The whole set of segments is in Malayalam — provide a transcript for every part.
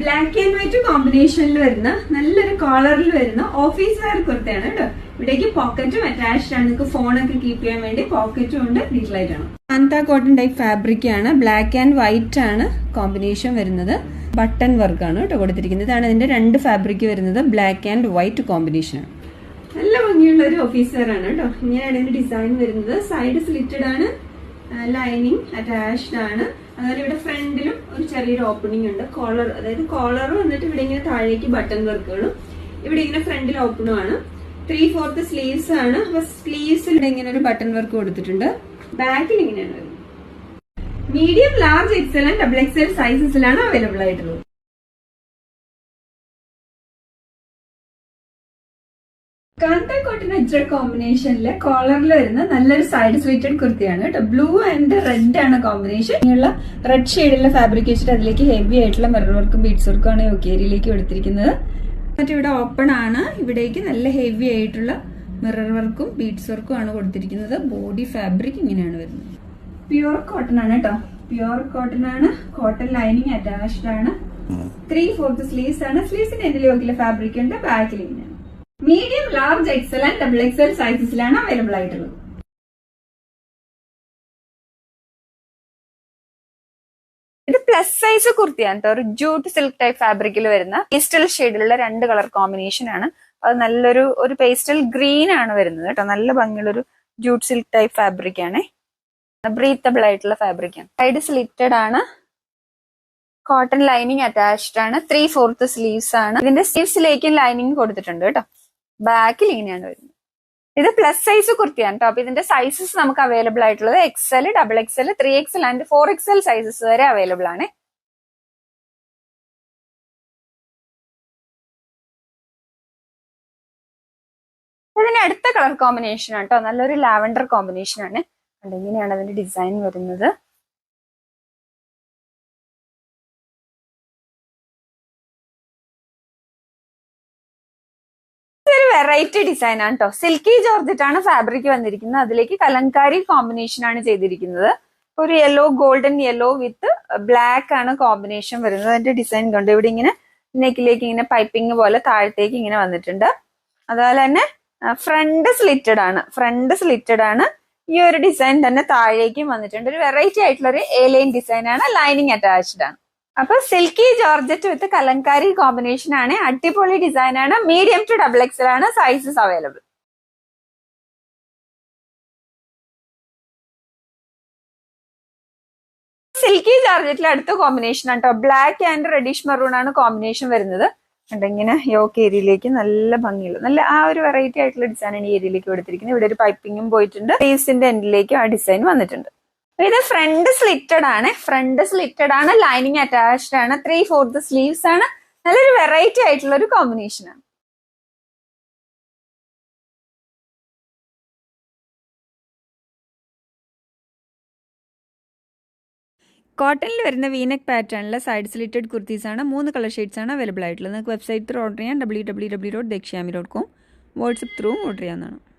ബ്ലാക്ക് ആൻഡ് വൈറ്റ് കോമ്പിനേഷനിൽ വരുന്ന നല്ലൊരു കോളറിൽ വരുന്ന ഓഫീസ് വെയർ കുർത്തയാണ് കേട്ടോ. ഇവിടേക്ക് പോക്കറ്റും അറ്റാച്ച്ഡ് ആണ്. നിങ്ങൾക്ക് ഫോണൊക്കെ കീപ്പ് ചെയ്യാൻ വേണ്ടി പോക്കറ്റും ഉണ്ട് ഡീറ്റെയിൽ ആണ്. കാന്ത കോട്ടൺ ടൈപ്പ് ഫാബ്രിക് ആണ്. ബ്ലാക്ക് ആൻഡ് വൈറ്റ് ആണ് കോമ്പിനേഷൻ വരുന്നത്. ബട്ടൺ വർക്ക് ആണ് കേട്ടോ കൊടുത്തിരിക്കുന്നത്. ഇതാണ് ഇതിന്റെ രണ്ട് ഫാബ്രിക് വരുന്നത്. ബ്ലാക്ക് ആൻഡ് വൈറ്റ് കോമ്പിനേഷൻ ആണ്. നല്ല ഭംഗിയുള്ള ഒരു ഓഫീസ് വെയർ ആണ് കേട്ടോ. ഇങ്ങനെയാണ് ഇതിന്റെ ഡിസൈൻ വരുന്നത്. സൈഡ് സ്ലിറ്റഡ് ആണ്. ലൈനിങ് അറ്റാച്ച്ഡ് ആണ്. അതുപോലെ ഇവിടെ ചെറിയൊരു ഓപ്പണിംഗ് ഉണ്ട്. കോളർ അതായത് കോളർ വന്നിട്ട് ഇവിടെ ഇങ്ങനെ താഴേക്ക് ബട്ടൺ വർക്കുകളും ഇവിടെ ഇങ്ങനെ ഫ്രണ്ടിൽ ഓപ്പണും ആണ്. ത്രീ ഫോർത്ത് സ്ലീവ്സ് ആണ്. അപ്പൊ സ്ലീവ്സിൽ ഇവിടെ ഇങ്ങനെ ഒരു ബട്ടൺ വർക്ക് കൊടുത്തിട്ടുണ്ട്. ബാക്കിൽ ഇങ്ങനെയാണ് medium large XL and double XL സൈസസിലാണ് available ആയിട്ടുള്ളത്. കാന്ത കോട്ടൺ അജ്രഡ് കോമ്പിനേഷനിൽ കോളറിൽ വരുന്ന നല്ലൊരു സൈഡ് സ്ലീറ്റഡ് കുർത്തിയാണ് കേട്ടോ. ബ്ലൂ ആൻഡ് റെഡ് ആണ് കോമ്പിനേഷൻ ഇങ്ങനെയുള്ള റെഡ് ഷെയ്ഡുള്ള ഫാബ്രിക് വെച്ചിട്ട് അതിലേക്ക് ഹെവി ആയിട്ടുള്ള മെറർ വർക്കും ബീഡ്സ് വർക്കും ആണ് യോക്കേരിയിലേക്ക് കൊടുത്തിരിക്കുന്നത് മറ്റേ ഇവിടെ ഓപ്പൺ ആണ്. ഇവിടേക്ക് നല്ല ഹെവി ആയിട്ടുള്ള മിറർ വർക്കും ബീഡ്സ് വർക്കും ആണ് കൊടുത്തിരിക്കുന്നത്. ബോഡി ഫാബ്രിക് ഇങ്ങനെയാണ് വരുന്നത്. പ്യുവർ കോട്ടൺ ആണ് കേട്ടോ. പ്യുവർ കോട്ടൺ ആണ്. കോട്ടൺ ലൈനിങ് അറ്റാച്ച്ഡ് ആണ്. ത്രീ ഫോർത്ത് സ്ലീവ്സ് ആണ്. സ്ലീവ്സിന്റെ യോക്കിലെ ഫാബ്രിക് ഉണ്ട്. ബാക്കിൽ ഇങ്ങനെയാണ് medium large XL and double XL സൈസസിലാണ് available ആയിട്ടുള്ളത്. ഇത് പ്ലസ് സൈസ് കുർത്തിയാണ് കേട്ടോ ഒരു ജൂട്ട് സിൽക്ക് ടൈപ്പ് ഫാബ്രിക്കിൽ വരുന്ന പേസ്റ്റൽ ഷെയ്ഡിലുള്ള രണ്ട് കളർ കോമ്പിനേഷൻ ആണ്. അത് നല്ലൊരു ഒരു പേസ്റ്റൽ ഗ്രീൻ ആണ് വരുന്നത് കേട്ടോ നല്ല ഭംഗിയുള്ള ഒരു ജൂട്ട് സിൽക്ക് ടൈപ്പ് ഫാബ്രിക് ആണ്. ബ്രീത്തബിൾ ആയിട്ടുള്ള ഫാബ്രിക് ആണ്. സൈഡ് സ്ലിറ്റഡ് ആണ്. കോട്ടൺ ലൈനിങ് അറ്റാച്ച്ഡ് ആണ്. ത്രീ ഫോർത്ത് സ്ലീവ്സ് ആണ്. ഇതിന്റെ സ്ലീവ്സിലേക്കും ലൈനിങ് കൊടുത്തിട്ടുണ്ട് കേട്ടോ ബാക്കിൽ ഇങ്ങനെയാണ് വരുന്നത്. ഇത് പ്ലസ് സൈസ് കുർത്തിയാണ് കേട്ടോ അപ്പൊ ഇതിന്റെ സൈസസ് നമുക്ക് അവൈലബിൾ ആയിട്ടുള്ളത് XL double XL three XL and four XL sizes വരെ അവൈലബിൾ ആണ്. ഇതിന്റെ അടുത്ത കളർ കോമ്പിനേഷൻ ആണ് കേട്ടോ നല്ലൊരു ലാവൻഡർ കോമ്പിനേഷൻ ആണ്. ഇങ്ങനെയാണ് അതിന്റെ ഡിസൈൻ വരുന്നത്. വെറൈറ്റി ഡിസൈൻ ആണ് കേട്ടോ സിൽക്കി ജോർജറ്റ് ആണ് ഫാബ്രിക് വന്നിരിക്കുന്നത്. അതിലേക്ക് കലങ്കാരി കോമ്പിനേഷൻ ആണ് ചെയ്തിരിക്കുന്നത്. ഒരു yellow golden yellow with black ആണ് കോമ്പിനേഷൻ വരുന്നത്. അതിന്റെ ഡിസൈൻ കണ്ടു? ഇവിടെ ഇങ്ങനെ നെക്കിലേക്ക് ഇങ്ങനെ പൈപ്പിംഗ് പോലെ താഴത്തേക്ക് ഇങ്ങനെ വന്നിട്ടുണ്ട്. അതുപോലെ തന്നെ ഫ്രണ്ട് സ്ലിറ്റഡ് ആണ്. ഫ്രണ്ട് സ്ലിറ്റഡ് ആണ്. ഈ ഒരു ഡിസൈൻ തന്നെ താഴേക്കും വന്നിട്ടുണ്ട്. ഒരു വെറൈറ്റി ആയിട്ടുള്ള ഒരു എ ലൈൻ ഡിസൈൻ ആണ്. ലൈനിങ് അറ്റാച്ച്ഡ് ആണ്. അപ്പൊ silky georgette with kalamkari combination ആണ്. അടിപൊളി ഡിസൈൻ ആണ്. മീഡിയം ടു ഡബിൾ എക്സൽ ആണ് സൈസസ് അവൈലബിൾ സിൽക്കി ജോർജറ്റിൽ അടുത്ത കോമ്പിനേഷൻ ആണ് കേട്ടോ ബ്ലാക്ക് ആൻഡ് റെഡിഷ് മെറൂൺ ആണ് കോമ്പിനേഷൻ വരുന്നത്. കണ്ടോ ഇങ്ങനെ യോക്ക് ഏരിയയിലേക്ക് നല്ല ഭംഗിയുള്ള നല്ല ആ ഒരു വെറൈറ്റി ആയിട്ടുള്ള ഡിസൈൻ ആണ് ഈ ഏരിയയിലേക്ക് കൊടുത്തിരിക്കുന്നത്. ഇവിടെ ഒരു പൈപ്പിങ്ങും പോയിട്ടുണ്ട്. ഫേസിന്റെ എൻഡിലേക്കും ആ ഡിസൈൻ വന്നിട്ടുണ്ട്. ഇത് ഫ്രണ്ട് സ്ലിറ്റഡ് ആണ്. ഫ്രണ്ട് സ്ലിറ്റഡ് ആണ്. ലൈനിങ് അറ്റാച്ച്ഡ് ആണ്. ത്രീ ഫോർത്ത് സ്ലീവ്സ് ആണ്. നല്ലൊരു വെറൈറ്റി ആയിട്ടുള്ള ഒരു കോമ്പിനേഷൻ ആണ്. കോട്ടണിൽ വരുന്ന വീനക് പാറ്റേണിലെ സൈഡ് സ്ലിറ്റഡ് കുർത്തീസ് ആണ്. മൂന്ന് കളർ ഷെയ്ഡ്സ് ആണ് അവൈലബിൾ ആയിട്ടുള്ളത്. നിങ്ങൾക്ക് വെബ്സൈറ്റ് ത്രൂ ഓർഡർ ചെയ്യാം. W W W dot Dakshyami dot com WhatsApp through order ചെയ്യാവുന്നതാണ്.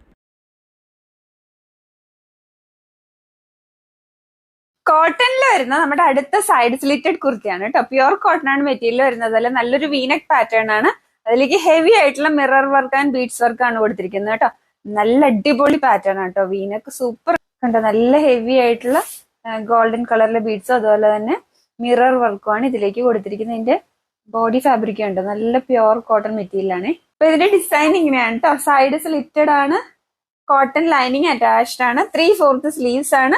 കോട്ടണിൽ വരുന്ന നമ്മുടെ അടുത്ത സൈഡ് സ്ലിറ്റഡ് കുർത്തിയാണ് കേട്ടോ പ്യുവർ കോട്ടൺ ആണ് മെറ്റീരിയൽ വരുന്നത്. അല്ല നല്ലൊരു വീനക് പാറ്റേൺ ആണ്. അതിലേക്ക് ഹെവി ആയിട്ടുള്ള mirror work and beads work ആണ് കൊടുത്തിരിക്കുന്നത് കേട്ടോ നല്ല അടിപൊളി പാറ്റേൺ ആണ് കേട്ടോ വീനക്ക് സൂപ്പർ കണ്ടോ നല്ല ഹെവി ആയിട്ടുള്ള ഗോൾഡൻ കളറിലെ ബീഡ്സും അതുപോലെ തന്നെ മിറർ വർക്കും ആണ് ഇതിലേക്ക് കൊടുത്തിരിക്കുന്നത്. ഇതിന്റെ ബോഡി ഫാബ്രിക് ഉണ്ട്. നല്ല പ്യുവർ കോട്ടൺ മെറ്റീരിയൽ ആണ്. അപ്പൊ ഇതിന്റെ ഡിസൈൻ ഇങ്ങനെയാണ് കേട്ടോ സൈഡ് സ്ലിറ്റഡ് ആണ്. കോട്ടൺ ലൈനിങ് അറ്റാച്ച്ഡ് ആണ്. ത്രീ ഫോർത്ത് സ്ലീവ്സ് ആണ്.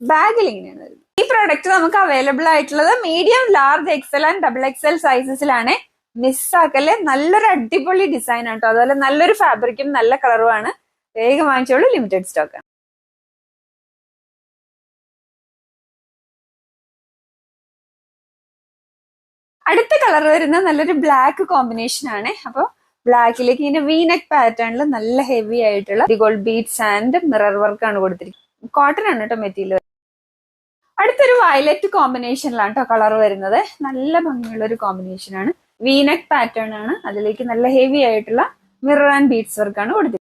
ബാഗിൽ ഇങ്ങനെയാണ് വരുന്നത്. ഈ പ്രോഡക്റ്റ് നമുക്ക് അവൈലബിൾ ആയിട്ടുള്ളത് medium large XL and double XL സൈസസിലാണ് മിസ്സാക്കൽ. നല്ലൊരു അടിപൊളി ഡിസൈൻ ആണ് കേട്ടോ അതുപോലെ നല്ലൊരു ഫാബ്രിക്കും നല്ല കളറുമാണ് വേഗം വാങ്ങിച്ചോളൂ. ലിമിറ്റഡ് സ്റ്റോക്ക് അടുത്ത കളർ വരുന്ന നല്ലൊരു ബ്ലാക്ക് കോമ്പിനേഷൻ ആണ്. അപ്പോൾ ബ്ലാക്കിലേക്ക് ഇങ്ങനെ വീനെക് പാറ്റേണിൽ നല്ല ഹെവി ആയിട്ടുള്ള gold beads and mirror work ആണ് കൊടുത്തിരിക്കുന്നത്. കോട്ടൺ ആണ് കേട്ടോ മെറ്റീരിയൽ അടുത്തൊരു വയലറ്റ് കോമ്പിനേഷനിലാണ് കേട്ടോ കളർ വരുന്നത്. നല്ല ഭംഗിയുള്ള ഒരു കോമ്പിനേഷൻ ആണ് വീനക് പാറ്റേൺ ആണ്. അതിലേക്ക് നല്ല ഹെവി ആയിട്ടുള്ള മിറർ ആൻഡ് ബീഡ്സ് വർക്കാണ് കൊടുത്തിരിക്കുന്നത്.